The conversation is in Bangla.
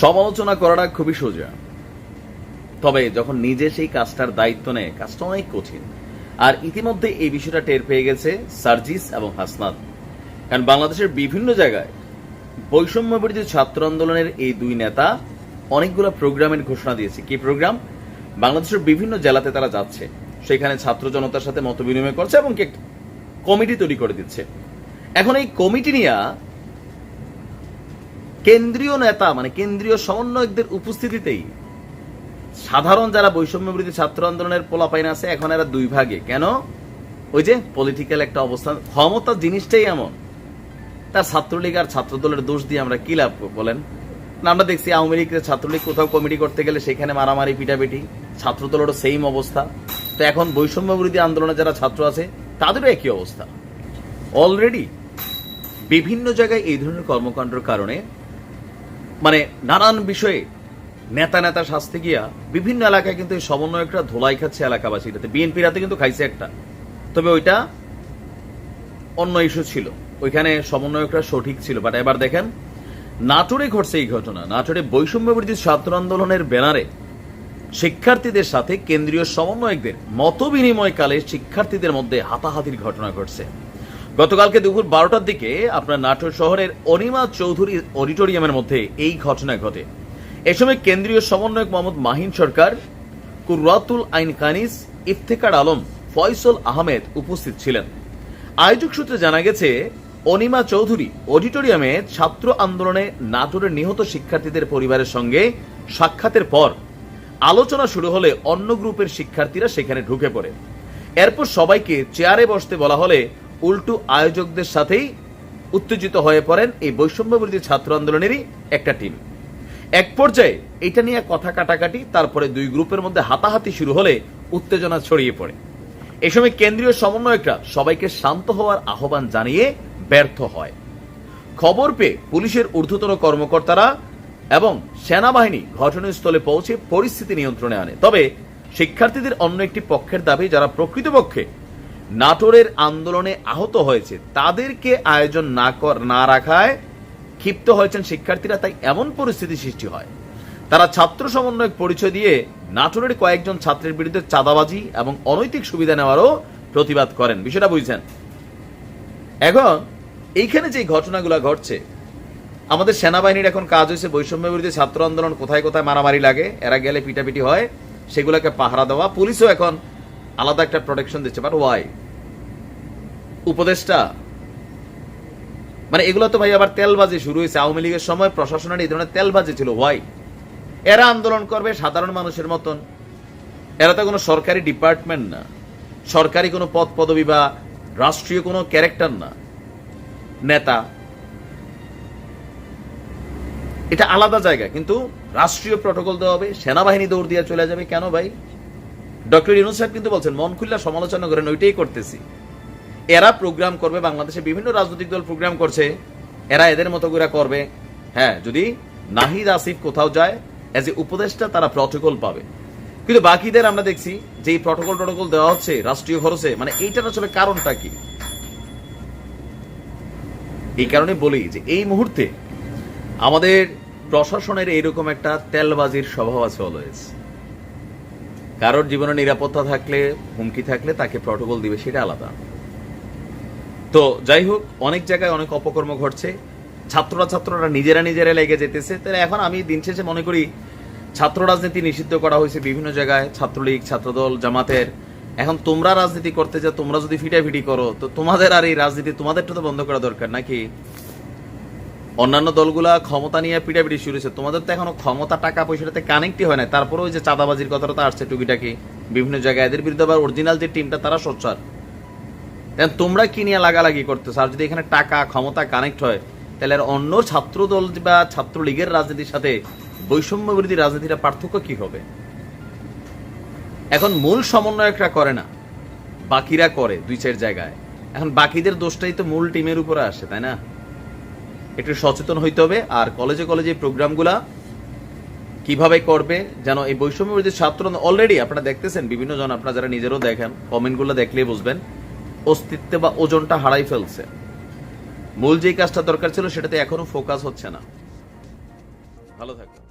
সমালোচনা করাটা খুবই সোজা। তবে যখন নিজে সেই কাজটার দায়িত্ব নেয়, কাজটা অনেক কঠিন। আর ইতিমধ্যে এই বিষয়টা টের পেয়ে গেছে সার্জিস এবং হাসনাত। কারণ বাংলাদেশের বিভিন্ন জায়গায় বৈষম্য বিরোধী ছাত্র আন্দোলনের এই দুই নেতা অনেকগুলো প্রোগ্রামের ঘোষণা দিয়েছে। কি প্রোগ্রাম? বাংলাদেশের বিভিন্ন জেলাতে তারা যাচ্ছে। সেখানে ছাত্র জনতার সাথে মত বিনিময় করছে এবং কমিটি তৈরি করে দিচ্ছে। এখন এই কমিটি নিয়ে কেন্দ্রীয় নেতা মানে কেন্দ্রীয় সমন্বয়কদের উপস্থিতিতেই সাধারণ যারা বৈষম্য বিরোধী ছাত্র আন্দোলনের পোলাপাইন আছে, এখন এরা দুই ভাগে। কেন? ওই যে পলিটিক্যাল একটা অবস্থান ক্ষমতা জিনিসটাই এমন। তার ছাত্রলীগ আর ছাত্রদলের দোষ দিয়ে আমরা কি লাভ বলেন? না, আমরা দেখছি আওয়ামী লীগের ছাত্রলীগ কোথাও কমিটি করতে গেলে সেখানে মারামারি, পিটাপিটি। ছাত্রদলেরও সেম অবস্থা। তো এখন বৈষম্য বিরোধী আন্দোলনে যারা ছাত্র আছে, তাদেরও একই অবস্থা। অলরেডি বিভিন্ন জায়গায় এই ধরনের কর্মকাণ্ডের কারণে মানে নানান বিষয়ে নেতা নেতা শাস্তি গিয়া বিভিন্ন এলাকায় কিন্তু এই সমন্বয়করা ধোলাই খাচ্ছে এলাকাবাসীটাতে বিএনপির হাতে কিন্তু খাইছে একটা। তবে ওইটা অন্য ইস্যু ছিল। ওইখানে সমন্বয়করা সঠিক ছিল। বাট এবার দেখেন, নাটোরে ঘটছে এই ঘটনা। নাটোরে বৈষম্য বিরোধী ছাত্র আন্দোলনের ব্যানারে শিক্ষার্থীদের সাথে কেন্দ্রীয় সমন্বয়কদের মত বিনিময়কালে শিক্ষার্থীদের মধ্যে হাতাহাতির ঘটনা ঘটছে। গতকালকে দুপুর বারোটার দিকে আপনার নাটোর শহরের অনিমা চৌধুরী অডিটোরিয়ামের মধ্যে এই ঘটনা ঘটে। এ সময় কেন্দ্রীয় সমন্বয়ক মোহাম্মদ মাহিন সরকার কুরাতুল আইন কানিস ইফতেকার আলম, ফয়সল আহমেদ উপস্থিত ছিলেন। আয়োজক সূত্রে জানা গেছে, অনিমা চৌধুরী অডিটোরিয়ামে ছাত্র আন্দোলনে নাটোরের নিহত শিক্ষার্থীদের পরিবারের সঙ্গে সাক্ষাতের পর আলোচনা শুরু হলে অন্য গ্রুপের শিক্ষার্থীরা সেখানে ঢুকে পড়ে। এরপর সবাইকে চেয়ারে বসতে বলা হলে উল্টো আয়োজকদের সাথেই উত্তেজিত হয়ে পড়েন এই বৈষম্য বিরোধী ছাত্র আন্দোলনেরই একটা টিম। এক পর্যায়ে এটা নিয়ে কথা কাটাকাটি, তারপরে দুই গ্রুপের মধ্যে হাতাহাতি শুরু হলে উত্তেজনা ছড়িয়ে পড়ে। এ সময় কেন্দ্রীয় সমন্বয়করা সবাইকে শান্ত হওয়ার আহ্বান জানিয়ে ব্যর্থ হয়। খবর পেয়ে পুলিশের ঊর্ধ্বতন কর্মকর্তারা এবং সেনাবাহিনী ঘটনাস্থলে পৌঁছে পরিস্থিতি নিয়ন্ত্রণে আনে। তবে শিক্ষার্থীদের অন্য একটি পক্ষের দাবি, যারা প্রকৃতপক্ষে নাটোরের আন্দোলনে আহত হয়েছে। তাদেরকে আয়োজন না না রাখায় ক্ষিপ্ত হয়েছেন শিক্ষার্থীরা, তাই এমন পরিস্থিতি সৃষ্টি হয়। তারা ছাত্র সমন্বয়ক পরিচয় দিয়ে নাটোরের কয়েকজন ছাত্রের বিরুদ্ধে চাঁদাবাজি এবং অনৈতিক সুবিধা নেওয়ারও প্রতিবাদ করেন। বিষয়টা বুঝছেন? এখন, এইখানে যে ঘটনাগুলো ঘটছে, আমাদের সেনাবাহিনীর এখন কাজ হয়েছে বৈষম্য বিরোধী ছাত্র আন্দোলন কোথায় কোথায় মারামারি লাগে, এরা গেলে পিটাপিটি হয়, সেগুলোকে পাহারা দেওয়া। পুলিশও এখন আলাদা একটা প্রোটেকশন দিচ্ছে বাট ওয়াই উপদেষ্টা মানে এগুলো তো ভাই আবার তেলবাজি শুরু হয়েছে। আওয়ামী লীগের সময় প্রশাসনের এই ধরনের তেলবাজি ছিল ওয়াই এরা আন্দোলন করবে সাধারণ মানুষের মতন। এরা তো কোনো সরকারি ডিপার্টমেন্ট না। সরকারি কোনো পদ, পদবি বা রাষ্ট্রীয় কোনো ক্যারেক্টার না। নেতা। এটা আলাদা জায়গা, কিন্তু রাষ্ট্রীয় প্রটোকল দেওয়া হবে, সেনাবাহিনী দৌড় দিয়ে চলে যাবে। কেন ভাই? ডক্টর ইউনুস সাহেব কিন্তু বলছেন, মন খুল্লা সমালোচনা করেন, ওইটাই করতেছি। এরা প্রোগ্রাম করবে, বাংলাদেশে বিভিন্ন রাজনৈতিক দল প্রোগ্রাম করছে, এরা এদের মতো করে করবে। হ্যাঁ যদি নাহিদ আসিফ কোথাও যায় এজ এ উপদেষ্টা তারা প্রটোকল পাবে। কিন্তু বাকিদের আমরা দেখছি যে এই প্রটোকল প্রটোকল দেওয়া হচ্ছে, রাষ্ট্রীয় খরচে মানে এইটার আসলে কারণটা কি? এই কারণে বলি যে, এই মুহূর্তে আমাদের প্রশাসনের এইরকম একটা তেলবাজির স্বভাব আছে অলওয়েজ কারোর জীবনে নিরাপত্তা থাকলে, হুমকি থাকলে তাকে প্রটোকল দিবে, সেটা আলাদা। তো যাই হোক, অনেক জায়গায় অনেক অপকর্ম ঘটছে। ছাত্ররা ছাত্ররা নিজেরা নিজেরা লেগে যেতেছে। তাহলে এখন আমি দিন শেষে মনে করি ছাত্র রাজনীতি নিষিদ্ধ করা হয়েছে বিভিন্ন জায়গায়, ছাত্রলীগ, ছাত্রদল, জামাতের। এখন তোমরা রাজনীতি করতে যা তোমরা যদি ফিটাফিটি করো, তো তোমাদের আর এই রাজনীতি তোমাদেরটা তো বন্ধ করা দরকার নাকি? অন্যান্য দলগুলা ক্ষমতা নিয়ে পিটাপিটি শুরু হয়েছে। তোমাদের তো এখনও ক্ষমতা, টাকা পয়সাটাতে কানেক্টই হয় না তারপরে ওই যে চাঁদাবাজির কথাটা তো আসছে টুকিটাকি। বিভিন্ন জায়গায় এদের বিরুদ্ধে আবার অরিজিনাল যে টিমটা তারা সোচ্চার। দেন তোমরা কি নিয়ে লাগালাগি করতেছো? আর যদি এখানে টাকা, ক্ষমতা কানেক্ট হয়, তাহলে আর অন্য ছাত্র দল বা ছাত্রলীগের রাজনীতির সাথে বৈষম্য বিরোধী রাজনীতিটা পার্থক্য কি হবে? এখন মূল সমন্বয়করা করে না। বাকিরা করে দুই চার জায়গায়। এখন বাকিদের দোষটাই তো মূল টিমের উপরে আসে, তাই না? একটু সচেতন হইতে হবে আর কলেজে কলেজে প্রোগ্রামগুলা কীভাবে করবে, যেন এই বৈষম্য যে ছাত্র অলরেডি আপনারা দেখতেছেন বিভিন্ন জন আপনারা যারা নিজেরও দেখেন, কমেন্টগুলো দেখলেই বুঝবেন, অস্তিত্ব বা ওজনটা হারাই ফেলছে। মূল যে কাজটা দরকার ছিল সেটাতে এখনও ফোকাস হচ্ছে না। ভালো থাকো